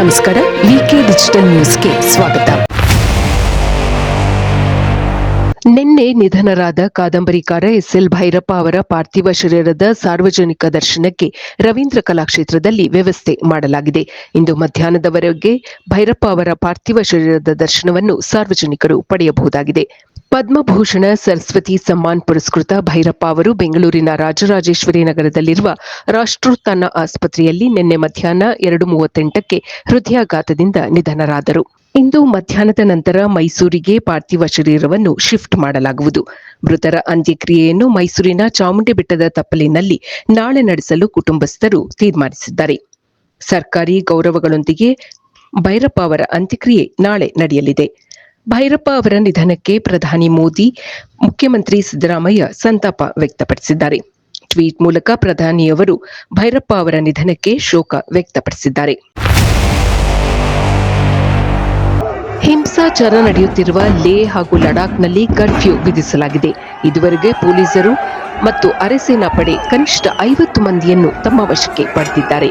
ನಮಸ್ಕಾರ ವಿಕೆ ಡಿಜಿಟಲ್ ನ್ಯೂಸ್ಗೆ ಸ್ವಾಗತ. ನಿನ್ನೆ ನಿಧನರಾದ ಕಾದಂಬರಿಕಾರ ಎಸ್ಎಲ್ ಭೈರಪ್ಪ ಅವರ ಪಾರ್ಥಿವ ಶರೀರದ ಸಾರ್ವಜನಿಕ ದರ್ಶನಕ್ಕೆ ರವೀಂದ್ರ ಕಲಾಕ್ಷೇತ್ರದಲ್ಲಿ ವ್ಯವಸ್ಥೆ ಮಾಡಲಾಗಿದೆ. ಇಂದು ಮಧ್ಯಾಹ್ನದವರೆಗೆ ಭೈರಪ್ಪ ಅವರ ಪಾರ್ಥಿವ ಶರೀರದ ದರ್ಶನವನ್ನು ಸಾರ್ವಜನಿಕರು ಪಡೆಯಬಹುದಾಗಿದೆ. ಪದ್ಮಭೂಷಣ ಸರಸ್ವತಿ ಸಮ್ಮಾನ್ ಪುರಸ್ಕೃತ ಭೈರಪ್ಪ ಅವರು ಬೆಂಗಳೂರಿನ ರಾಜರಾಜೇಶ್ವರಿ ನಗರದಲ್ಲಿರುವ ರಾಷ್ಟ್ರೋತ್ಥಾನ ಆಸ್ಪತ್ರೆಯಲ್ಲಿ ನಿನ್ನೆ ಮಧ್ಯಾಹ್ನ ಎರಡು ಮೂವತ್ತೆಂಟಕ್ಕೆ ಹೃದಯಾಘಾತದಿಂದ ನಿಧನರಾದರು. ಇಂದು ಮಧ್ಯಾಹ್ನದ ನಂತರ ಮೈಸೂರಿಗೆ ಪಾರ್ಥಿವ ಶರೀರವನ್ನು ಶಿಫ್ಟ್ ಮಾಡಲಾಗುವುದು. ಮೃತರ ಅಂತ್ಯಕ್ರಿಯೆಯನ್ನು ಮೈಸೂರಿನ ಚಾಮುಂಡಿ ಬೆಟ್ಟದ ತಪ್ಪಲಿನಲ್ಲಿ ನಾಳೆ ನಡೆಸಲು ಕುಟುಂಬಸ್ಥರು ತೀರ್ಮಾನಿಸಿದ್ದಾರೆ. ಸರ್ಕಾರಿ ಗೌರವಗಳೊಂದಿಗೆ ಭೈರಪ್ಪ ಅವರ ಅಂತ್ಯಕ್ರಿಯೆ ನಾಳೆ ನಡೆಯಲಿದೆ. ಭೈರಪ್ಪ ಅವರ ನಿಧನಕ್ಕೆ ಪ್ರಧಾನಿ ಮೋದಿ, ಮುಖ್ಯಮಂತ್ರಿ ಸಿದ್ದರಾಮಯ್ಯ ಸಂತಾಪ ವ್ಯಕ್ತಪಡಿಸಿದ್ದಾರೆ. ಟ್ವೀಟ್ ಮೂಲಕ ಪ್ರಧಾನಿಯವರು ಭೈರಪ್ಪ ಅವರ ನಿಧನಕ್ಕೆ ಶೋಕ ವ್ಯಕ್ತಪಡಿಸಿದ್ದಾರೆ. ಹಿಂಸಾಚಾರ ನಡೆಯುತ್ತಿರುವ ಲೇ ಹಾಗೂ ಲಡಾಖ್ನಲ್ಲಿ ಕರ್ಫ್ಯೂ ವಿಧಿಸಲಾಗಿದೆ. ಇದುವರೆಗೆ ಪೊಲೀಸರು ಮತ್ತು ಅರೆಸೇನಾ ಪಡೆ ಕನಿಷ್ಠ ಐವತ್ತು ಮಂದಿಯನ್ನು ತಮ್ಮ ವಶಕ್ಕೆ ಪಡೆದಿದ್ದಾರೆ.